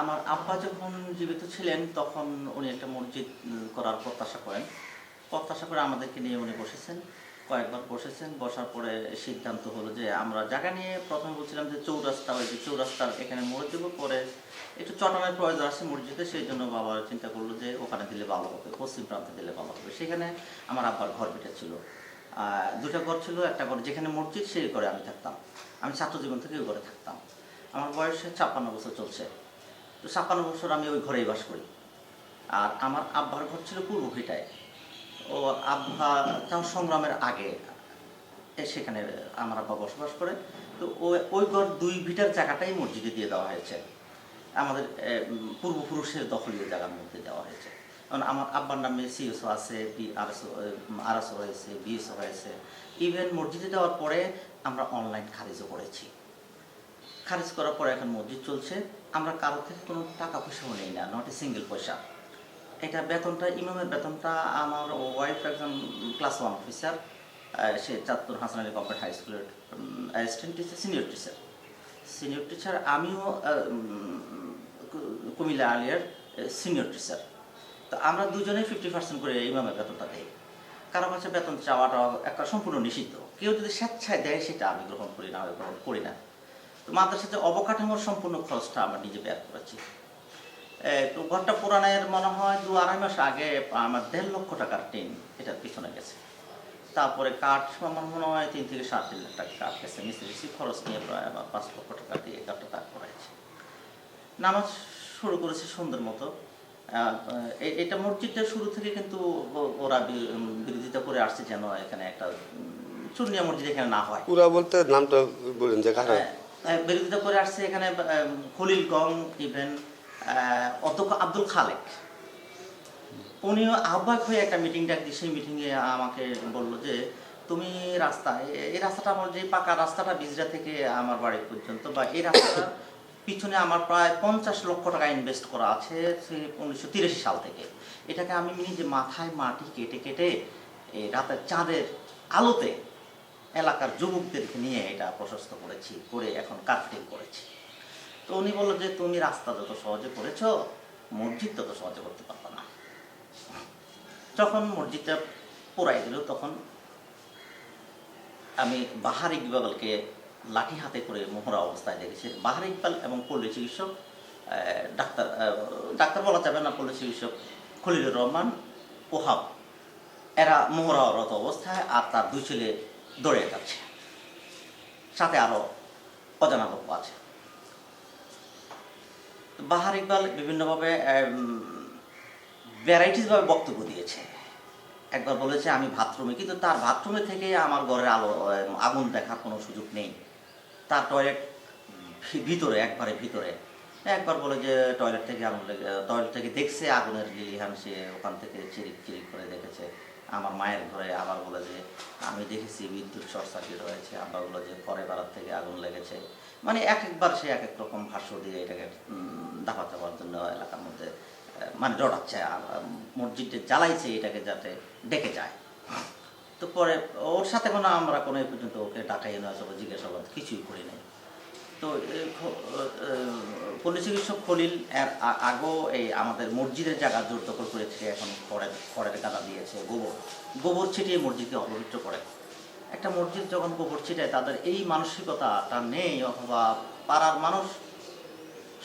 আমার আব্বা যখন জীবিত ছিলেন, তখন উনি একটা মসজিদ করার প্রত্যাশা করেন। প্রত্যাশা করে আমাদেরকে নিয়ে উনি বসেছেন, কয়েকবার বসেছেন। বসার পরে সিদ্ধান্ত হলো যে আমরা জায়গা নিয়ে প্রথমে বলছিলাম যে চৌরাস্তা যে চৌরাস্তার এখানে দেবো। পরে একটু চটানোর প্রয়োজন আছে মসজিদে, সেই জন্য বাবা চিন্তা করল যে ওখানে দিলে ভালো হবে, পশ্চিম প্রান্তে দিলে ভালো হবে। সেখানে আমার আব্বার ঘর বেটা ছিল দুটা ঘর ছিল, একটা ঘর যেখানে মসজিদ, সেই ঘরে আমি থাকতাম। আমি ছাত্র জীবন থেকে ওই ঘরে থাকতাম। আমার বয়স ছাপ্পান্ন বছর চলছে। তো ছাপ্পান্ন বছর আমি ওই ঘরেই বাস করি। আর আমার আব্বার ঘর ছিল পূর্ব ভিটায়। ও আব্বা তাও সংগ্রামের আগে সেখানে আমার আব্বা বসবাস করে। তো ওই ওই ঘর দুই ভিটার জায়গাটাই মসজিদে দিয়ে দেওয়া হয়েছে। আমাদের পূর্বপুরুষের দখলীয় জায়গার মধ্যে দেওয়া হয়েছে। কারণ আমার আব্বার নামে সিএসও আছে, বি, আরএসও আরএসও হয়েছে, বিএসও হয়েছে। ইভেন মসজিদে দেওয়ার পরে আমরা অনলাইন খারিজও করেছি। খারিজ করার পরে এখন মসজিদ চলছে। আমরা কারও থেকে কোনো টাকা পয়সাও নেই না নট এ সিঙ্গেল পয়সা। এটা বেতনটা, ইমামের বেতনটা আমার ওয়াইফ একজন ক্লাস ওয়ান অফিসার সে চাঁদপুর হাসান আলী গভর্নমেন্ট হাই স্কুলের assistant teacher senior teacher senior teacher আমিও কুমিল্লা আলিয়ার সিনিয়র টিচার তো আমরা দুজনেই ফিফটি পার্সেন্ট করে ইমামের বেতনটা দিই। কারও কাছে বেতন চাওয়াটা একটা সম্পূর্ণ নিষিদ্ধ। কেউ যদি স্বেচ্ছায় দেয়, সেটা আমি গ্রহণ করি না গ্রহণ করি না। তো মাদ্রাসাতে অবকাঠামোর সম্পূর্ণ খরচটা আমরা নিজে ব্যয় করেছি। তো ঘরটা পুরানের মনে হয় দু আড়াই মাস আগে আমার দেড় লক্ষ টাকার টিন এটার পিছনে গেছে। তারপরে কাঠ আমার মনে হয় তিন থেকে সাড়ে তিন লাখ টাকা কাঠ গেছে মিস্ত্রি খরচ নিয়ে প্রায় আমার পাঁচ লক্ষ টাকা দিয়ে কাঠটা তার করাইছে নামাজ শুরু করেছে সুন্দর মতো। এটা মসজিদটা শুরু থেকে কিন্তু ওরা বিরোধিতা করে আসছে যেন এখানে একটা চুনিয়া মসজিদ এখানে না হয়। পুরা বলতে নামটা বলেন যে বিরোধিতা করে আসছে এখানে খলিল গং ইভেন অধ্যক্ষ আব্দুল খালেক। উনিও আহ্বায়ক হয়ে একটা মিটিং ডাক দিয়ে সেই মিটিংয়ে আমাকে বলল যে, তুমি রাস্তা এ- এই রাস্তাটা আমার যে পাকা রাস্তাটা বিজরা থেকে আমার বাড়ি পর্যন্ত বা এই রাস্তাটা পিছনে আমার প্রায় পঞ্চাশ লক্ষ টাকা ইনভেস্ট করা আছে উনিশশো সাল থেকে। এটাকে আমি নিজে মাথায় মাটি কেটে কেটে রাতের চাঁদের আলোতে এলাকার যুবকদেরকে নিয়ে এটা প্রশস্ত করেছি, করে এখন কার্পেটিং করেছি। তো উনি বলল যে, তুমি রাস্তা যত সহজে করেছ, মসজিদ তত সহজে করতে পারবে না। যখন মসজিদটা পোড়াই দিল, তখন আমি বাহার ইকবালকে লাঠি হাতে করে মোহরা অবস্থায় দেখেছি। বাহার ইকবাল এবং পল্লী চিকিৎসক ডাক্তার ডাক্তার বলা যাবে না, পল্লী চিকিৎসক খলিলুর রহমান, ওহাব। এরা মোহরারত অবস্থায় আর তার দুই ছেলে দৌড়ে যাচ্ছে। সাথে আরও অজানা লোক আছে। বাহার ইকবাল বিভিন্নভাবে ভ্যারাইটিসভাবে বক্তব্য দিয়েছে। একবার বলেছে, আমি বাথরুমে। কিন্তু তার বাথরুমে থেকে আমার ঘরের আলো আগুন দেখার কোনো সুযোগ নেই। তার টয়লেট ভিতরে, একবারে ভিতরে। একবার বলে যে টয়লেট থেকে আগুন টয়লেট থেকে দেখছে আগুনের লিলিহান সে ওখান থেকে চিরিক চিরিক করে দেখেছে। আমার মায়ের ঘরে আবার বলে যে, আমি দেখেছি বিদ্যুৎ শর্ট সার্কিট হয়েছে আবার বলে যে, পরে বেড়ার থেকে আগুন লেগেছে। মানে এক একবার সে এক এক রকম ভাষ্য দিয়ে এটাকে দাফা চাপার জন্য এলাকার মধ্যে মানে জড়াচ্ছে মসজিদে জ্বালাইছে এটাকে যাতে ডেকে যায়। তো পরে ওর সাথে কোনো আমরা কোনো পর্যন্ত ওকে ডাকাই না আসলে জিজ্ঞাসাবাদ কিছুই করি নাই। তো পল্লী চিকিৎসক খলিল আগেও এই আমাদের মসজিদের জায়গা জোর দখল করেছে, এখন খড়ের খড়ের গাদা দিয়েছে গোবর। গোবর ছিটিয়ে মসজিদকে অপবিত্র করে। একটা মসজিদ যখন গোবর ছিটায়, তাদের এই মানসিকতাটা নেই, অথবা পাড়ার মানুষ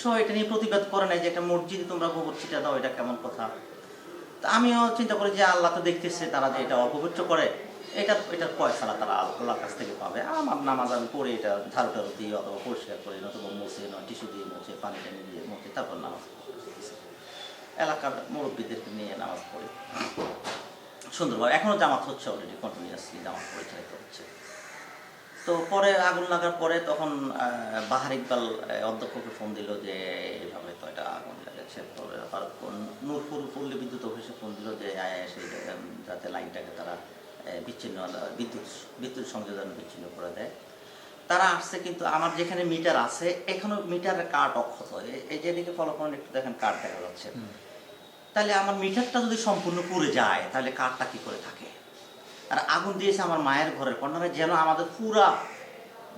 সহ এটা নিয়ে প্রতিবাদ করে নাই যে একটা মসজিদে তোমরা গোবর ছিটা দাও, এটা কেমন কথা? তা আমিও চিন্তা করি যে আল্লাহ তো দেখতেছে তারা যে এটা অপবিত্র করে। এটা এটার পয়সাটা তারা আল্লাহর কাছ থেকে পাবে। আমার নামাজ আমি পড়ে এটা ঝাড়ু টাড়ু দিয়ে অথবা পরিষ্কার করে, নতুবা মুছে নয়, টিস্যু দিয়ে মুছে, পানি টানি দিয়ে মুছে, তারপর নামাজ এলাকার মুরব্বীদেরকে নিয়ে নামাজ পড়ি। সুন্দরভাবে এখনও জামাত হচ্ছে অলরেডি কন্টিনিউয়াসলি জামাত পরিচালিত হচ্ছে। তো পরে আগুন লাগার পরে তখন বাহার ইকবাল অধ্যক্ষকে ফোন দিল যে, এইভাবে তো এটা আগুন লেগেছে। পরে আবার নূরপুর পল্লী বিদ্যুৎ অফিসে ফোন দিল যে সেই যাতে লাইনটাকে তারা বিচ্ছিন্ন বিদ্যুৎ বিদ্যুৎ সংযোজন বিচ্ছিন্ন করে দেয়। তারা আসছে কিন্তু আমার যেখানে মিটার আছে এখনও মিটারের কার্ড অক্ষত। এ- এই যেদিকে ফলো করেন একটু দেখেন কার্ড দেখা যাচ্ছে। তাহলে আমার মিটারটা যদি সম্পূর্ণ পুড়ে যায় তাহলে কার্ডটা কি করে থাকে? আর আগুন দিয়েছে আমার মায়ের ঘরের কর্নারে যেন আমাদের পুরা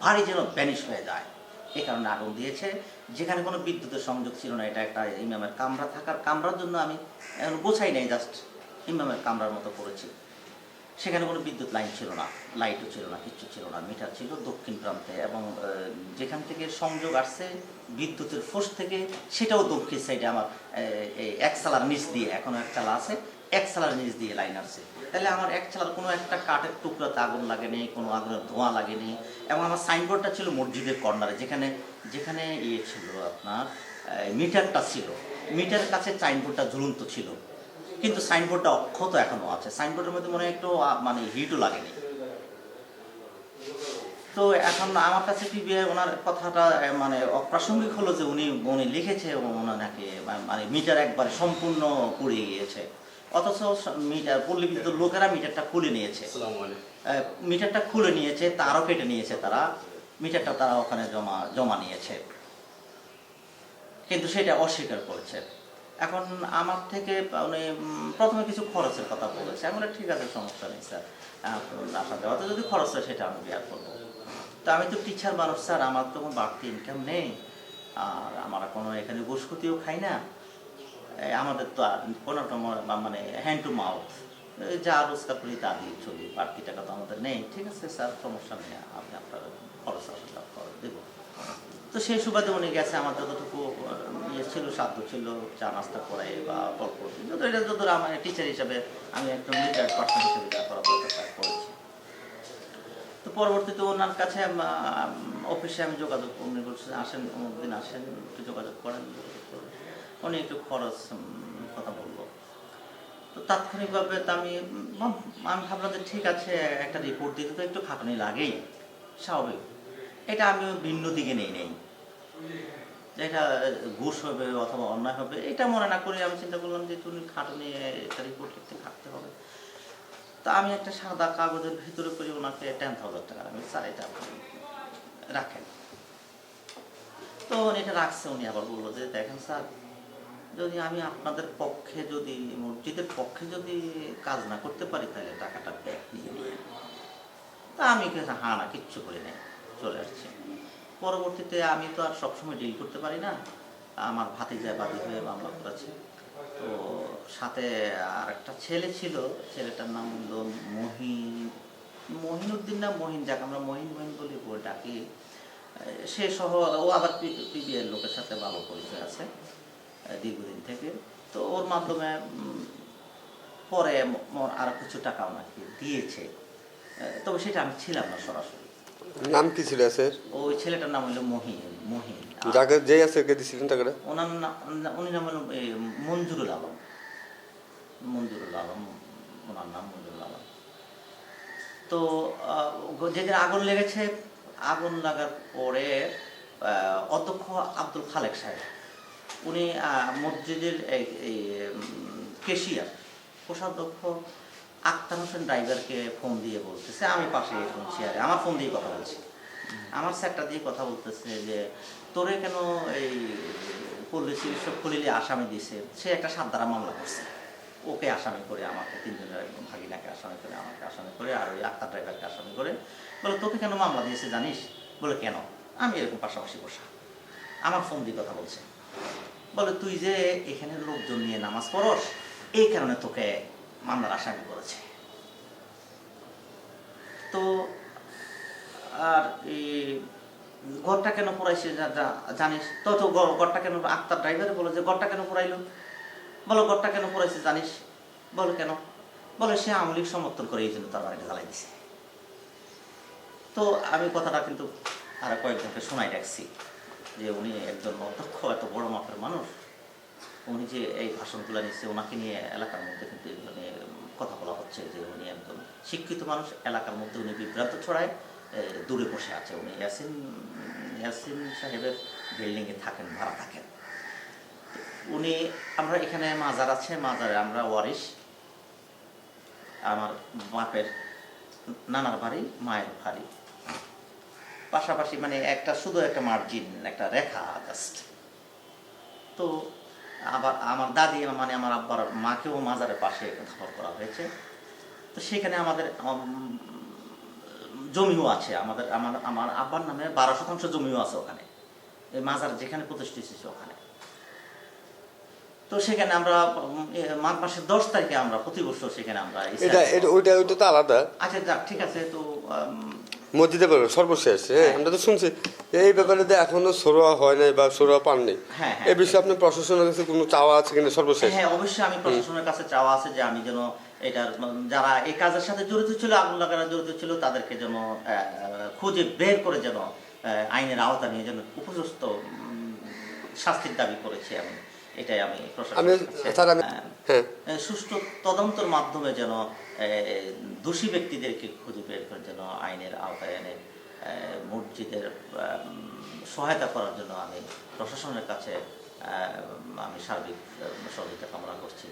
ভারী যেন ব্যানিশ হয়ে যায়। এই কারণে আগুন দিয়েছে। যেখানে কোনো বিদ্যুতের সংযোগ ছিল না এটা একটা ইমামের কামরা থাকার কামরার জন্য আমি এখন গোছাই নাই জাস্ট ইমামের কামরার মতো করেছি। সেখানে কোনো বিদ্যুৎ লাইন ছিল না, লাইটও ছিল না, কিচ্ছু ছিল না, মিটার ছিল দক্ষিণ প্রান্তে এবং যেখান থেকে সংযোগ আসছে বিদ্যুতের ফোর্স থেকে সেটাও দক্ষিণ সাইডে আমার এই এক চালার নিচ দিয়ে, এখনও এক চালা আছে, এক চালার নিচ দিয়ে লাইন আসছে। তাহলে আমার এক চালার কোনো একটা কাঠের টুকরাতে আগুন লাগেনি, কোনো আগুনের ধোঁয়া লাগেনি এবং আমার সাইনবোর্ডটা ছিল মসজিদের কর্নারে যেখানে যেখানে ইয়ে ছিল আপনার মিটারটা ছিল। মিটারের কাছে সাইনবোর্ডটা ঝুলন্ত ছিল। কিন্তু সাইনবোর্ডটা অক্ষত এখনও আছে। সাইনবোর্ডের মধ্যে মনে হয় একটু মানে হিটও লাগেনি। তো এখন আমার কাছে পিবিআই ওনার কথাটা মানে অপ্রাসঙ্গিক হলো যে উনি উনি লিখেছে ওনার নাকি মানে মিটার একবারে সম্পূর্ণ পুড়ে গিয়েছে। অথচ মিটার পল্লী বিদ্যুৎ লোকেরা মিটারটা খুলে নিয়েছে। মিটারটা খুলে নিয়েছে তারও কেটে নিয়েছে তারা। মিটারটা তারা ওখানে জমা জমা নিয়েছে। কিন্তু সেটা অস্বীকার করেছে। এখন আমার থেকে উম, প্রথমে কিছু খরচের কথা বলেছে। বললাম, ঠিক আছে সমস্যা নেই স্যার। আপনার আসা যাওয়াতে যদি খরচ হয় সেটা আমি বিয়ার করব। তো আমি তো টিচার মানুষ স্যার। আমার তো কোনো বাড়তি ইনকাম নেই। আর আমার কোনো এখানে গোসকুতিও খাই না। আমাদের তো আর কোনোটা ম- মানে হ্যান্ড টু মাউথ যা রোজগার করি তা দিয়ে চলি। বাড়তি টাকা তো আমাদের নেই। ঠিক আছে স্যার সমস্যা নেই। আপনি আপনার খরচ আসা যাওয়া খরচ দেবো। তো সেই সুবাদে উনি গেছে আমাদের ইয়ে ছিল, সাধ্য ছিল চা নাস্তা করাই বা গল্প। যত এটা যত আমার টিচার হিসাবে আমি একজন রিটায়ার্ড পার্সন হিসেবে যা করা করেছি। তো পরবর্তীতে ওনার কাছে অফিসে আমি যোগাযোগ উনি বলছেন আসেন অমুক দিন আসেন, একটু যোগাযোগ করেন উনি একটু খরচ কথা বলব তো তাৎক্ষণিকভাবে তো আমি আমি ভাবলাম যে ঠিক আছে, একটা রিপোর্ট দিতে তো একটু খাটনি লাগেই, স্বাভাবিক। এটা আমি ভিন্ন দিকে নেই নেই। এটা ঘুষ হবে অথবা অন্যায় হবে, এটা মনে না করে আমি চিন্তা করলাম যে তুমি খাটনি একটা রিপোর্ট লিখতে খাটতে হবে। তা আমি একটা সাদা কাগজের ভিতরে করে, ওনাকে টেন থাউজেন্ড টাকা আমি স্যার এটা রাখেন। তো উনি এটা রাখছে, উনি আবার বলল যে, দেখেন স্যার যদি আমি আপনাদের পক্ষে যদি, মসজিদের পক্ষে যদি কাজ না করতে পারি, তাহলে টাকাটা ব্যাক নিয়ে তা আমি হা না, কিচ্ছু করি নাই, চলে আসছি। পরবর্তীতে আমি তো আর সবসময় ডিল করতে পারি না। আমার ভাতিজা বাদী হয়ে মামলা করেছে। তো সাথে আর একটা ছেলে ছিল, ছেলেটার নাম হলো মহিন, মহিনুদ্দিন না, মহিন যাকে আমরা মহিন মহিন বলি ডাকি। সে সহ ও আবার পিবিএর লোকের সাথে ভালো পরিচয় আছে, দীর্ঘদিন থেকে। তো ওর মাধ্যমে পরে আরও কিছু টাকা ওনাকে দিয়েছে। তবে সেটা আমি ছিলাম না সরাসরি। নাম কি ছিল স্যার ওই ছেলেটার নাম হলো মহিন আর যাকে যে আছে কে দিছিলেন টাকাটা ওনার নাম উনি নাম হলো মঞ্জুরুল আলম। মঞ্জুরুল আলম ওনার নাম মঞ্জুরুল আলম। তো যেদিন আগুন লেগেছে আগুন লাগার পরে অধ্যক্ষ আব্দুল খালেক সাহেব উনি আহ, মসজিদের এই কেশিয়ার কোষাধ্যক্ষ আক্তার হোসেন ড্রাইভারকে ফোন দিয়ে বলতেছে, আমি পাশে এখন চেয়ারে, আমার ফোন দিয়ে কথা বলছি। আমার স্যারটা দিয়ে কথা বলতেছে যে, তোরে কেন এই পল্লী চিকিৎসক খুলিলে আসামি দিছে? সে একটা সাত দ্বারা মামলা করছে। ওকে আসামি করে আমাকে, তিনজনের ভাগিনাকে আসামি করে, আমাকে আসামি করে, আর ওই আক্তার ড্রাইভারকে আসামি করে, বলে, তোকে কেন মামলা দিয়েছে জানিস? বলে, কেন? আমি এরকম পাশাপাশি বসা। আমার ফোন দিয়ে কথা বলছে। বলে, তুই যে এখানে লোকজন নিয়ে নামাজ পড়স, এই কারণে তোকে মামলার আসামি করেছে। তো, আর এই ঘরটা কেন যা- জানিস? তো তো ঘর- ঘরটা কেন আক্তার ড্রাইভারে বলে যে ঘরটা কেন পড়াইলো বলো, ঘরটা কেন পড়াইছে জানিস? বলো, কেন? বলে, সে আমলিক সমর্থন করে এই জন্য তার বাড়িটা জ্বালাই দিছে। তো, আমি কথাটা কিন্তু আর কয়েকজনকে শোনাই রাখছি যে উনি একজন অধ্যক্ষ, এত বড় মাপের মানুষ। উনি যে এই ভাষণগুলো নিচ্ছে ওনাকে নিয়ে এলাকার মধ্যে কিন্তু নিয়ে কথা বলা হচ্ছে যে উনি একদম শিক্ষিত মানুষ। এলাকার মধ্যে উনি বিভ্রান্ত ছড়ায় দূরে বসে আছে উনি। ইয়াসিন ইয়াসিন সাহেবের বিল্ডিংয়ে থাকেন, ভাড়া থাকেন। উনি, আমরা এখানে মাজার আছে, মাজারে আমরা ওয়ারিশ। আমার বাপের নানার বাড়ি, মায়ের বাড়ি। পাশাপাশি মানে একটা, শুধু একটা মার্জিন একটা রেখা জাস্ট তো আবার আমার দাদি মানে আমার আব্বার মাকেও মাজারের পাশে দাফন করা হয়েছে। তো সেখানে আমাদের জমিও আছে। আমাদের, আমার আমার আব্বার নামে বারো শতাংশ জমিও আছে ওখানে। এই মাজার যেখানে প্রতিষ্ঠিত ওখানে। তো সেখানে আমরা মাঘ মাসের দশ তারিখে আমরা প্রতি বছর সেখানে আমরা এটা এটা ওইটা ওইটা তো আলাদা। আচ্ছা যাক ঠিক আছে তো মসজিদে বলব সর্বশেষ। হ্যাঁ। আমরা তো শুনছি এই ব্যাপারে যে এখনও সরোয়া হয় নাই বা সরোয়া পান নেই। হ্যাঁ, হ্যাঁ। এই বিষয়ে আপনার প্রশাসনের কাছে কোনো চাওয়া আছে কিনা সর্বশেষ? হ্যাঁ অবশ্যই আমি প্রশাসনের কাছে চাওয়া আছে যে আমি যেন এটার যারা এই কাজের সাথে জড়িত ছিল আগুন লাগানো জড়িত ছিল তাদেরকে যেন খুঁজে বের করে যেন আইনের আওতা নিয়ে যেন উপযুক্ত শাস্তির দাবি করেছি আমি এটাই আমি আমি স্যার আমি হ্যাঁ। সুষ্ঠু তদন্তের মাধ্যমে যেন দোষী ব্যক্তিদেরকে খুঁজে বের করে যেন আইনের আওতায় এনে মসজিদের সহায়তা করার জন্য আমি প্রশাসনের কাছে আমি সার্বিক সহযোগিতা কামনা করছি।